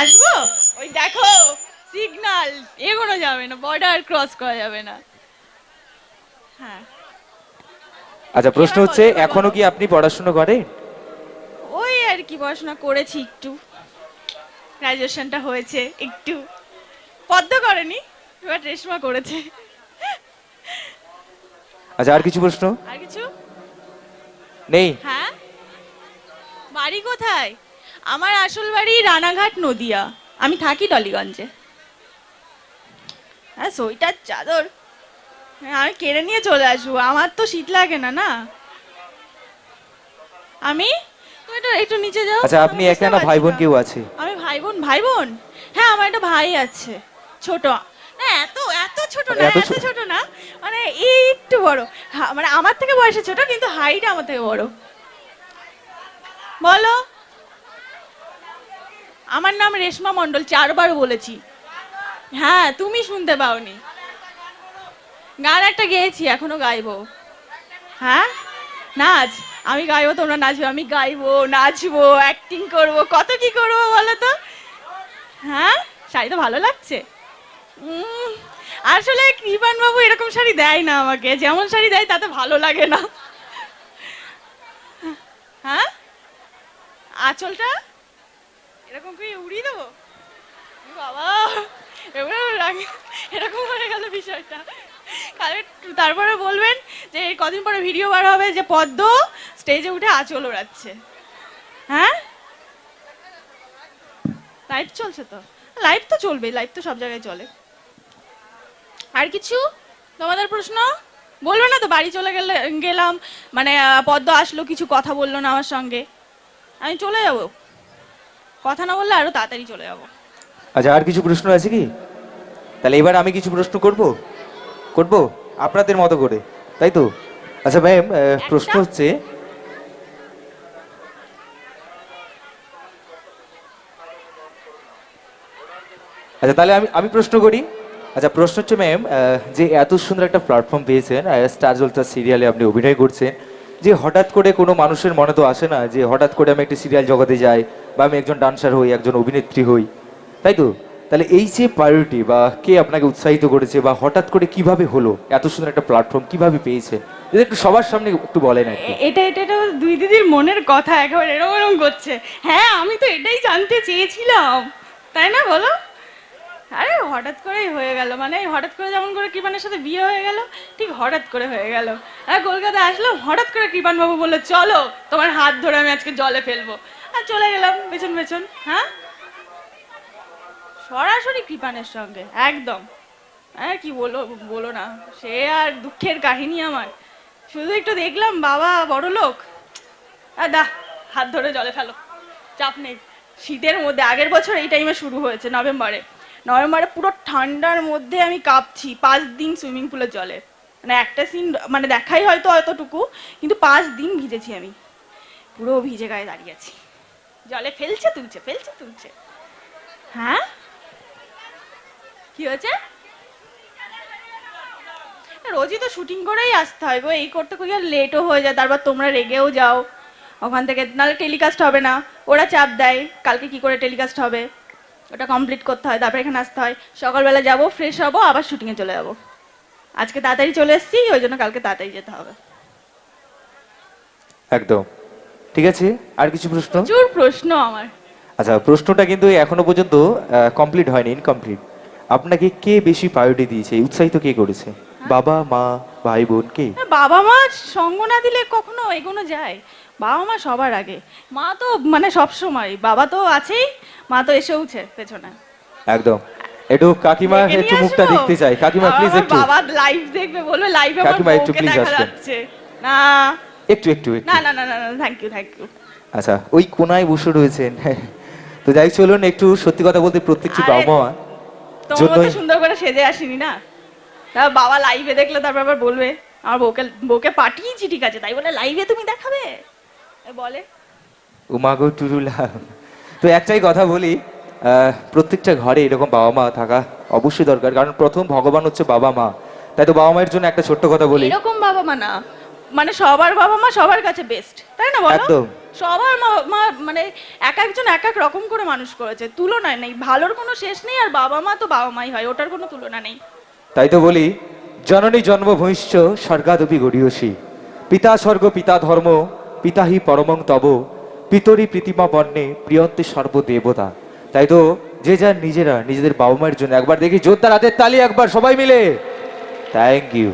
আসব? ওই দেখো সিগনাল এগোনো যাবে না বর্ডার ক্রস করা যাবে না। হ্যাঁ। আচ্ছা প্রশ্ন হচ্ছে এখনও কি আপনি পড়াশোনা করেন? ওই আর কি পড়াশোনা করেছি একটু। গ্রাজুয়েশনটা হয়েছে একটু। পদ্ম করেনি এবার রেশমা করেছে। আচ্ছা আর কিছু প্রশ্ন? আর কিছু? নেই? হ্যাঁ? বাড়ি কোথায়? আমার আসল বাড়ি রানাঘাট নদিয়া। আমি থাকি টলিগঞ্জে হ্যাঁ সোয়েটার চাদর। হ্যাঁ, আমি কেড়ে নিয়ে চলে আসব। আমার তো শীত লাগে না না? আমি? একটু একটু নিচে যাও। আচ্ছা আপনি একা না ভাই বোন কেউ আছে? আমি ভাই বোন ভাই বোন হ্যাঁ আমার একটা ভাই আছে ছোট। না এত এত ছোট না এত ছোট? না মানে একটু বড়। হা- মানে আমার থেকে বয়সে ছোট কিন্তু হাইট আমার থেকে বড়। বলো। আমার নাম রেশমা মণ্ডল, চারবার বলেছি। হ্যাঁ তুমি শুনতে পাওনি। গান একটা গেয়েছি, এখনও গাইবো। হ্যাঁ? নাচ। আমি গাইবো, তোমরা নাচবে। আমি গাইবো, নাচবো অ্যাক্টিং করব। কত কি করব বলো তো? হ্যাঁ? শাড়ি তো ভালো লাগছে। আসলে কৃপান বাবু এরকম শাড়ি দেয় না আমাকে। যেমন শাড়ি দেয়, তাতে ভালো লাগে না। হ্যাঁ? আঁচলটা? এরকম করে উড়িয়ে দেবো? বাবা, এবার এরকম হয়ে গেল বিষয়টা। কালে তারপরে বলবেন যে কদিন পরে ভিডিও বার হবে যে পদ্ম স্টেজে উঠে আঁচল ওড়াচ্ছে। হ্যাঁ? লাইভ চলছে তো? লাইভ তো চলবে লাইভ তো সব জায়গায় চলে। আর কিছু? তোমাদের প্রশ্ন? বলবে না তো, বাড়ি চলে গেলে, গেলাম। মানে পদ্ম আসলো, কিছু কথা বলল না আমার সঙ্গে। আমি চলে যাব। কথা না বললে আরও তাড়াতাড়ি চলে যাব। আচ্ছা আর কিছু প্রশ্ন আছে কি? তাহলে এবার আমি কিছু প্রশ্ন করব? করব? আপনাদের মতো করে তাই তো? আচ্ছা ম্যাম প্রশ্ন হচ্ছে আচ্ছা তাহলে আমি আমি প্রশ্ন করি। আচ্ছা প্রশ্ন হচ্ছে ম্যাম যে এত সুন্দর একটা প্ল্যাটফর্ম পেয়েছেন স্টার জলসা সিরিয়ালে আপনি অভিনয় করছেন যে হঠাৎ করে কোনো মানুষের মনে তো আসে না যে হঠাৎ করে আমি একটি সিরিয়াল জগতে যাই বা আমি একজন ডান্সার হই, একজন অভিনেত্রী হই, তাই তো? তাহলে এই যে প্রায়োরিটি বা কে আপনাকে উৎসাহিত করেছে বা হঠাৎ করে কীভাবে হলো, এত সুন্দর একটা প্ল্যাটফর্ম কীভাবে পেয়েছে, যদি একটু সবার সামনে একটু বলেন আর এটা এটা এটা দুই দিদির মনের কথা, একেবারে এরকম এরকম করছে। হ্যাঁ আমি তো এটাই জানতে চেয়েছিলাম, তাই না বলো? আরে, হঠাৎ করেই হয়ে গেল মানে হঠাৎ করে যেমন করে কৃপানের সাথে বিয়ে হয়ে গেল, ঠিক হঠাৎ করে হয়ে গেল। আর কলকাতা আসলাম, হঠাৎ করে কৃপান বাবু বলল, চলো, তোমার হাত ধরে আমি আজকে জলে ফেলব। আর চলে গেলাম, পেছন পেছন হ্যাঁ? সরাসরি কৃপানের সঙ্গে, একদম। হ্যাঁ কি বলো বলো না, সে আর দুঃখের কাহিনী আমার। শুধু একটু দেখলাম, বাবা বড় লোক। আর দা, হাত ধরে জলে ফেলো, চাপ নেই। শীতের মধ্যে, আগের বছর এই টাইমে শুরু হয়েছে, নভেম্বরে। নভেম্বরে পুরো ঠান্ডার মধ্যে আমি কাঁপছি, পাঁচ দিন সুইমিং পুলের জলে। মানে একটা সিন মানে দেখাই হয়তো অতটুকু, কিন্তু পাঁচ দিন ভিজেছি আমি। পুরো ভিজে গায়ে দাঁড়িয়ে আছি। জলে ফেলছে, তুলছে ফেলছে, তুলছে। হ্যাঁ? কি হয়েছে? রোজই তো শুটিং করেই আসতে হয় গো, এই করতে করতে লেটও হয়ে যায়, তারপর তোমরা রেগেও যাও। ওখান থেকে, নাহলে টেলিকাস্ট হবে না, ওরা চাপ দেয়, কালকে কি করে টেলিকাস্ট হবে? ওটা কমপ্লিট করতে হয়, তারপর এখানে আসতে হয়। সকালবেলা যাব ফ্রেশ হব, আবার শুটিংয়ে চলে যাব। আজকে তাড়াতাড়ি চলে এসেছি, ওই জন্য কালকে তাড়াতাড়ি যেতে হবে। একদম। ঠিক আছে? আর কিছু প্রশ্ন? প্রচুর প্রশ্ন আমার। আচ্ছা প্রশ্নটা কিন্তু এখনও পর্যন্ত কমপ্লিট হয়নি ইনকমপ্লিট আপনাকে কে বেশি প্রায়োরিটি দিয়েছে? উৎসাহিত কে করেছে? বাবা মা ভাই বোন কে? বাবা মা সঙ্গ না দিলে কখনো এগোনো যায়। বাবা মা সবার আগে। মা তো মানে সব সময়। বাবা তো আছেই মা তো এসেওছে পেছনে। একদম। একটু কাকিমা একটু মুখটা দেখতে চাই। কাকিমা প্লিজ একটু। বাবা লাইভ দেখবে বলবে লাইভে কাকিমা, একটু দেখা যাচ্ছে। না। একটু একটু না না না না থ্যাংক ইউ থ্যাংক ইউ আচ্ছা ওই কোনায় বসে রয়েছেন। তো যাই চলুন একটু সত্যি কথা বলতে প্রত্যেকটি বাবা মা জন্যই- সুন্দর করে সেজে আসিনি না? বাবা লাইভে দেখলে তারপর আবার বলবে আমার বউকে বউকে পাঠিয়েছি ঠিক আছে তাই বলে লাইভে তুমি দেখাবে? এ বলে। উমাগো টুরুলা। তো একটাই কথা বলি প্রত্যেকটা ঘরে এরকম বাবা মা থাকা অবশ্যই দরকার কারণ প্রথম ভগবান হচ্ছে বাবা মা। তাই তো বাবা মায়ের জন্য একটা ছোট্ট কথা বলি। এরকম বাবা মা না। মানে সবার বাবা মা সবার কাছে বেস্ট তাই না বলো? সবার মা- মানে এক একজন এক এক রকম করে মানুষ করেছে তুলনায় নেই। ভালোর কোনো শেষ নেই আর বাবা মা তো বাবা মাই হয় ওটার কোনো তুলনা নেই। তাই তো বলি জননী জন্মভূমিষ্ঠ স্বর্গাদপি গড়িয়সী। পিতা স্বর্গ পিতা ধর্ম পিতাহি পরমং তব পিতরি প্রীতিমা বর্ণে প্রিয়ন্তে সর্বদেবতা। তাই তো যে যার নিজেরা নিজেদের বাবা মায়ের জন্য একবার দেখি জোরদার হাতের তালি একবার সবাই মিলে। Thank you